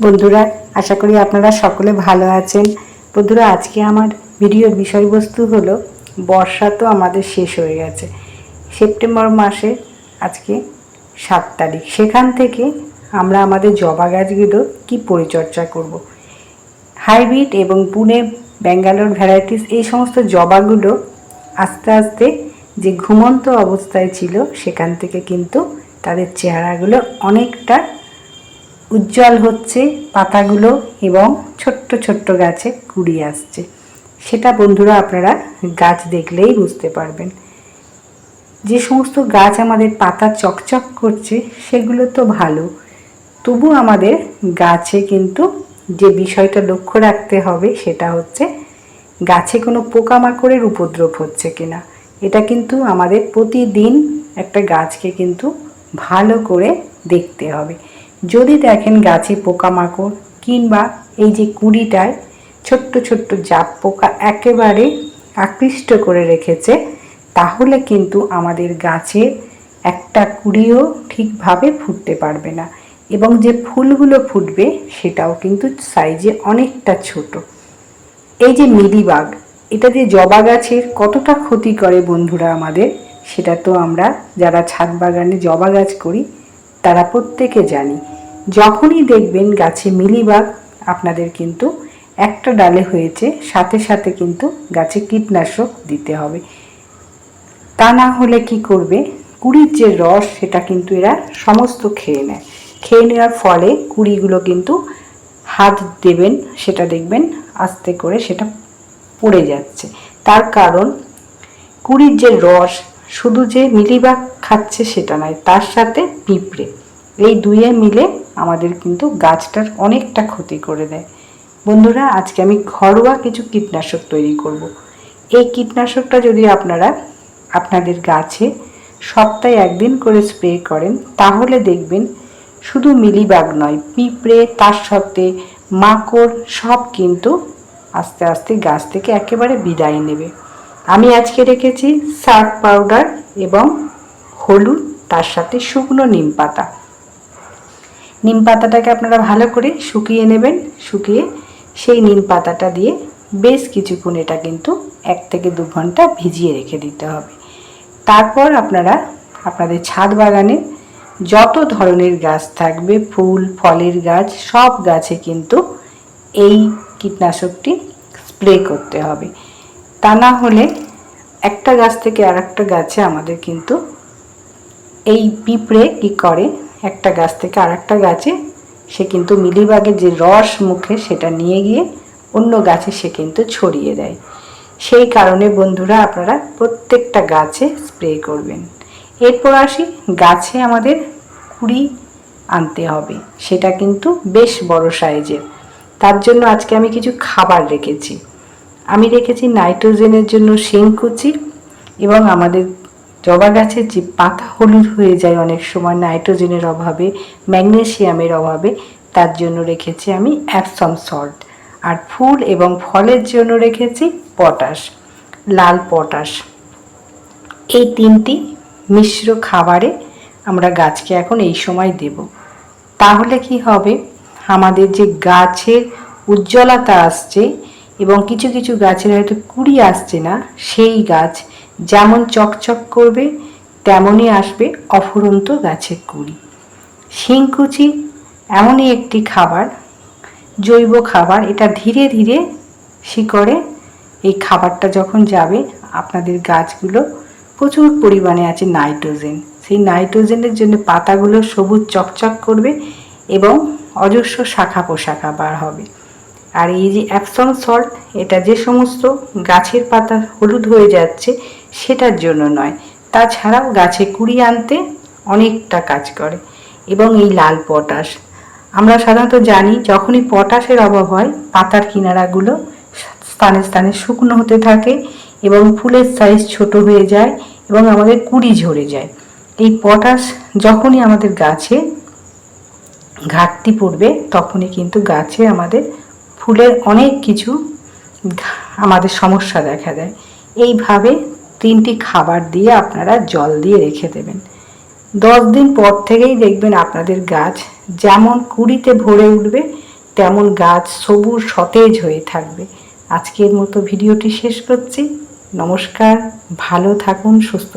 বন্ধুরা, আশা করি আপনারা সকলে ভালো আছেন। বন্ধুরা, আজকে আমার ভিডিওর বিষয়বস্তু হলো, বর্ষা তো আমাদের শেষ হয়ে গেছে। সেপ্টেম্বর মাসে আজকে সাত তারিখ। সেখান থেকে আমরা আমাদের জবা গাছগুলো কি পরিচর্যা করব। হাইব্রিড এবং পুনে, ব্যাঙ্গালোর ভ্যারাইটিস এই সমস্ত জবাগুলো আস্তে আস্তে যে ঘুমন্ত অবস্থায় ছিল, সেখান থেকে কিন্তু তাদের চেহারাগুলো অনেকটা উজ্জ্বল হচ্ছে পাতাগুলো এবং ছোট্ট ছোট্ট গাছে কুড়ি আসছে। সেটা বন্ধুরা আপনারা গাছ দেখলেই বুঝতে পারবেন। যে সমস্ত গাছ আমাদের পাতা চকচক করছে, সেগুলো তো ভালো। তবু আমাদের গাছে কিন্তু যে বিষয়টা লক্ষ্য রাখতে হবে, সেটা হচ্ছে গাছে কোনো পোকামাকড়ের উপদ্রব হচ্ছে কিনা। এটা কিন্তু আমাদের প্রতিদিন একটা গাছকে কিন্তু ভালো করে দেখতে হবে। যদি দেখেন গাছে পোকামাকড় কিংবা এই যে কুড়িটায় ছোট্ট ছোট্ট জাপ পোকা একেবারে আকৃষ্ট করে রেখেছে, তাহলে কিন্তু আমাদের গাছে একটা কুড়িও ঠিকভাবে ফুটতে পারবে না। এবং যে ফুলগুলো ফুটবে, সেটাও কিন্তু সাইজে অনেকটা ছোট। এই যে মিলিবাগ এটা যে জবা গাছের কতটা ক্ষতি করে বন্ধুরা আমাদের, সেটা তো আমরা যারা ছাদ বাগানে জবা গাছ করি, তারা প্রত্যেকে জানি। যখনই দেখবেন গাছে মিলিবাগ, আপনাদের কিন্তু একটা ডালে হয়েছে, সাথে সাথে কিন্তু গাছে কীটনাশক দিতে হবে। তা না হলে কি করবে? কুড়ির যে রস, সেটা কিন্তু এরা সমস্ত খেয়ে নেয়। খেয়ে নেওয়ার ফলে কুড়িগুলো কিন্তু হাত দেবেন, সেটা দেখবেন আস্তে করে সেটা পড়ে যাচ্ছে। তার কারণ, কুড়ির যে রস, শুধু যে মিলিবাগ খাচ্ছে সেটা নয়, তার সাথে পিঁপড়ে। এই দুয়ে মিলে আমাদের কিন্তু গাছটার অনেকটা ক্ষতি করে দেয়। বন্ধুরা, আজকে আমি ঘরোয়া কিছু কীটনাশক তৈরি করব। এই কীটনাশকটা যদি আপনারা আপনাদের গাছে সপ্তাহে একদিন করে স্প্রে করেন, তাহলে দেখবেন শুধু মিলিবাগ নয়, পিঁপড়ে, তার সাথে মাকড়, সব কিন্তু আস্তে আস্তে গাছ থেকে একেবারে বিদায় নেবে। আমি আজকে রেখেছি সার্ফ পাউডার এবং হলুদ, তার সাথে শুকনো নিম পাতা। নিম পাতাটাকে আপনারা ভালো করে শুকিয়ে নেবেন, শুকিয়ে সেই নিম পাতাটা দিয়ে বেশ কিছুক্ষণ এটা কিন্তু এক থেকে দু ঘণ্টা ভিজিয়ে রেখে দিতে হবে। তারপর আপনারা আপনাদের ছাদ বাগানে যত ধরনের গাছ থাকবে, ফুল, ফলের গাছ, সব গাছে কিন্তু এই কীটনাশকটি স্প্রে করতে হবে। তা না হলে একটা গাছ থেকে আর একটা গাছে আমাদের কিন্তু এই পিঁপড়ে কী করে একটা গাছ থেকে আর একটা গাছে সে কিন্তু মিলিবাগের যে রস মুখে সেটা নিয়ে গিয়ে অন্য গাছে সে কিন্তু ছড়িয়ে দেয়। সেই কারণে বন্ধুরা আপনারা প্রত্যেকটা গাছে স্প্রে করবেন। এরপর আসি, গাছে আমাদের কুড়ি আনতে হবে। সেটা কিন্তু বেশ বড় সাইজের। তার জন্য আজকে আমি কিছু খাবার রেখেছি। আমি রেখেছি নাইট্রোজেনের জন্য শিংকুচি এবং আমাদের জবা গাছের যে পাতা হলুদ হয়ে যায় অনেক সময়, নাইট্রোজেনের অভাবে, ম্যাগনেশিয়ামের অভাবে, তার জন্য রেখেছি আমি অ্যাপসম সল্ট আর ফুল এবং ফলের জন্য রেখেছি পটাশ, লাল পটাশ। এই তিনটি মিশ্র খাবারে আমরা গাছকে এখন এই সময় দেব। তাহলে কি হবে? আমাদের যে গাছের উজ্জ্বলতা আসছে এবং কিছু কিছু গাছের হয়তো কুড়ি আসছে না, সেই গাছ যেমন চকচক করবে তেমনই আসবে অফুরন্ত গাছের কুড়ি। শিংকুচি এমনই একটি খাবার, জৈব খাবার। এটা ধীরে ধীরে শিকড়ে এই খাবারটা যখন যাবে, আপনাদের গাছগুলো প্রচুর পরিমাণে আছে নাইট্রোজেন। সেই নাইট্রোজেনের জন্য পাতাগুলো সবুজ চকচক করবে এবং অজস্র শাখা পোশাখা বার হবে। আর এই যে অ্যাপসন সল্ট এটা যে সমস্ত গাছের পাতা হলুদ হয়ে যাচ্ছে সেটার জন্য নয়। তাছাড়াও গাছে কুড়ি আনতে অনেকটা কাজ করে, এবং এই লাল পটাশ। আমরা সাধারণত জানি, যখনই পটাশের অভাব হয়, পাতার কিনারাগুলো স্থানে স্থানে শুকনো হতে থাকে, এবং ফুলের সাইজ ছোট হয়ে যায়, এবং আমাদের কুড়ি ঝরে যায়। এই পটাশ যখনই আমাদের গাছে ঘাটতি পড়বে, তখনই কিন্তু গাছে আমাদের ফুলের অনেক কিছু আমাদের সমস্যা দেখা দেয়। এইভাবে তিনটি খাবার দিয়ে আপনারা জল দিয়ে রেখে দেবেন। দশ দিন পর থেকেই দেখবেন আপনাদের গাছ যেমন কুড়িতে ভরে উঠবে, তেমন গাছ সবুজ সতেজ হয়ে থাকবে। আজকের মতো ভিডিওটি শেষ করছি। নমস্কার, ভালো থাকুন, সুস্থ